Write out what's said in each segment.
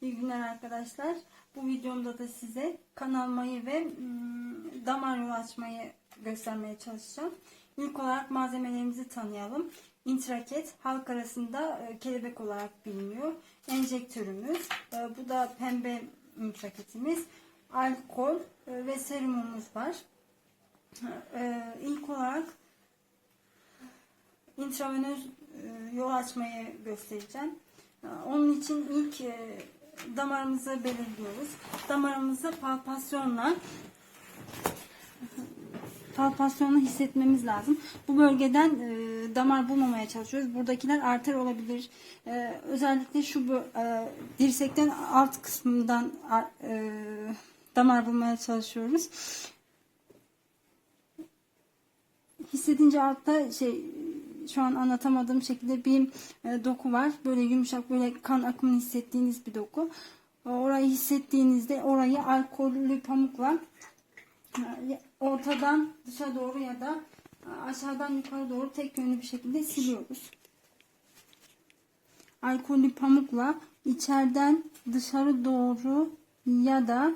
İyi günler arkadaşlar. Bu videomda da size kan almayı ve mm, damar yolu açmayı göstermeye çalışacağım. İlk olarak malzemelerimizi tanıyalım. Intraket halk arasında e, kelebek olarak biliniyor. Enjektörümüz, e, bu da pembe intraketimiz. Alkol ve serumumuz var. İlk olarak intravenöz yol açmayı göstereceğim. Onun için ilk damarımızı belirliyoruz. Damarımızı palpasyonla palpasyonla hissetmemiz lazım. Bu bölgeden e, damar bulmamaya çalışıyoruz. Buradakiler arter olabilir. E, özellikle şu e, dirsekten alt kısmından e, damar bulmaya çalışıyoruz. hissedince altta şey şu an anlatamadığım şekilde bir e, doku var. Böyle yumuşak böyle kan akımını hissettiğiniz bir doku. E, Orayı hissettiğinizde orayı alkollü pamukla e, ortadan dışa doğru ya da aşağıdan yukarı doğru tek yönlü bir şekilde siliyoruz. Alkollü pamukla içeriden dışarı doğru ya da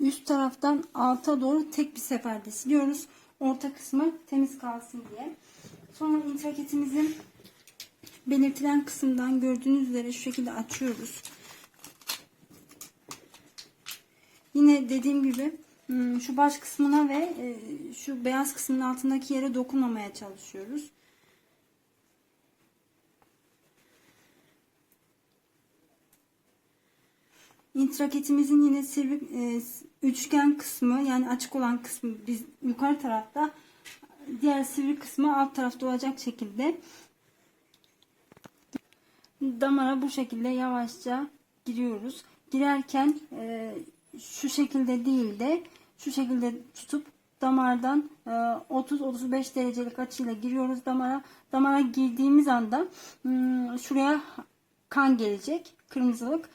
üst taraftan alta doğru tek bir seferde siliyoruz. Orta kısmı temiz kalsın diye. Sonra intraketimizin belirtilen kısımdan gördüğünüz üzere şu şekilde açıyoruz. Yine dediğim gibi hmm, şu baş kısmına ve e, şu beyaz kısmın altındaki yere dokunmamaya çalışıyoruz. İntraketimizin yine sivri e, üçgen kısmı yani açık olan kısmı biz yukarı tarafta diğer sivri kısmı alt tarafta olacak şekilde damara bu şekilde yavaşça giriyoruz. Girerken e, şu şekilde değil de şu şekilde tutup damardan e, 30-35 derecelik açıyla giriyoruz damara. Damara girdiğimiz anda hmm, şuraya kan gelecek. Kırmızılık.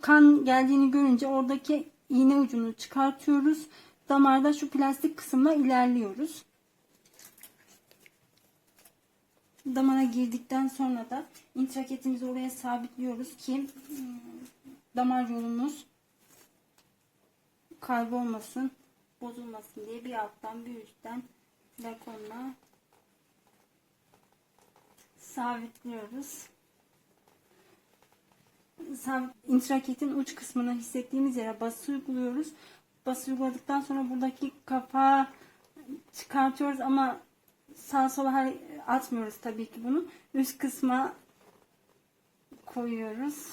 Kan geldiğini görünce oradaki iğne ucunu çıkartıyoruz. Damarda şu plastik kısımla ilerliyoruz. Damara girdikten sonra da intraketimizi oraya sabitliyoruz ki hmm, damar yolumuz kaybolmasın, bozulmasın diye bir alttan bir üstten lakonla sabitliyoruz. İntraketin uç kısmına hissettiğimiz yere bası uyguluyoruz. Bası uyguladıktan sonra buradaki kapağı çıkartıyoruz ama sağa sola atmıyoruz tabii ki bunu. Üst kısma koyuyoruz.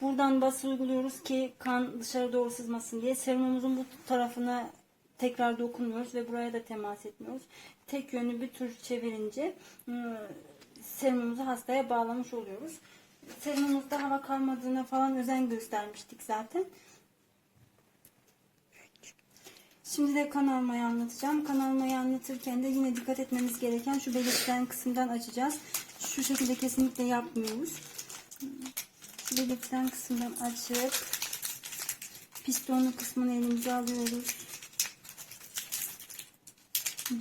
Buradan bası uyguluyoruz ki kan dışarı doğru sızmasın diye. Serumumuzun bu tarafına tekrar dokunmuyoruz ve buraya da temas etmiyoruz. Tek yönlü bir tur çevirince ıı, serumumuzu hastaya bağlamış oluyoruz. Serumumuzda hava kalmadığına falan özen göstermiştik zaten. Şimdi de kan almayı anlatacağım. Kan almayı anlatırken de yine dikkat etmemiz gereken şu belirtilen kısımdan açacağız. Şu şekilde kesinlikle yapmıyoruz. Şu belirtilen kısımdan açıp pistonlu kısmını elimize alıyoruz.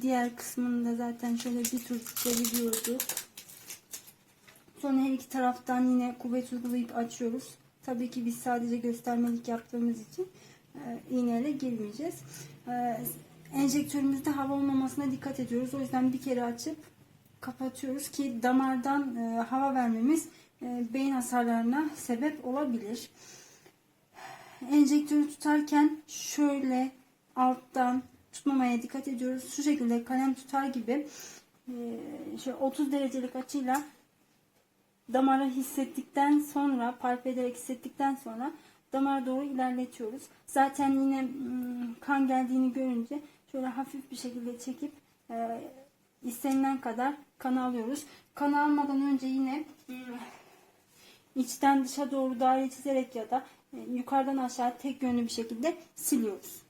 Diğer kısmını da zaten şöyle bir tur çeviriyorduk. Sonra her iki taraftan yine kuvvet uygulayıp açıyoruz. Tabii ki biz sadece göstermelik yaptığımız için e, iğneyle girmeyeceğiz. E, enjektörümüzde hava olmamasına dikkat ediyoruz. O yüzden bir kere açıp kapatıyoruz ki damardan e, hava vermemiz beyin hasarlarına sebep olabilir. Enjektörü tutarken şöyle alttan tutmamaya dikkat ediyoruz. Şu şekilde kalem tutar gibi e, şöyle 30 derecelik açıyla damarı hissettikten sonra palp ederek hissettikten sonra damara doğru ilerletiyoruz. Zaten yine mm, kan geldiğini görünce şöyle hafif bir şekilde çekip e, istenilen kadar kan alıyoruz. Kan almadan önce yine mm, içten dışa doğru daire çizerek ya da e, yukarıdan aşağı tek yönlü bir şekilde siliyoruz.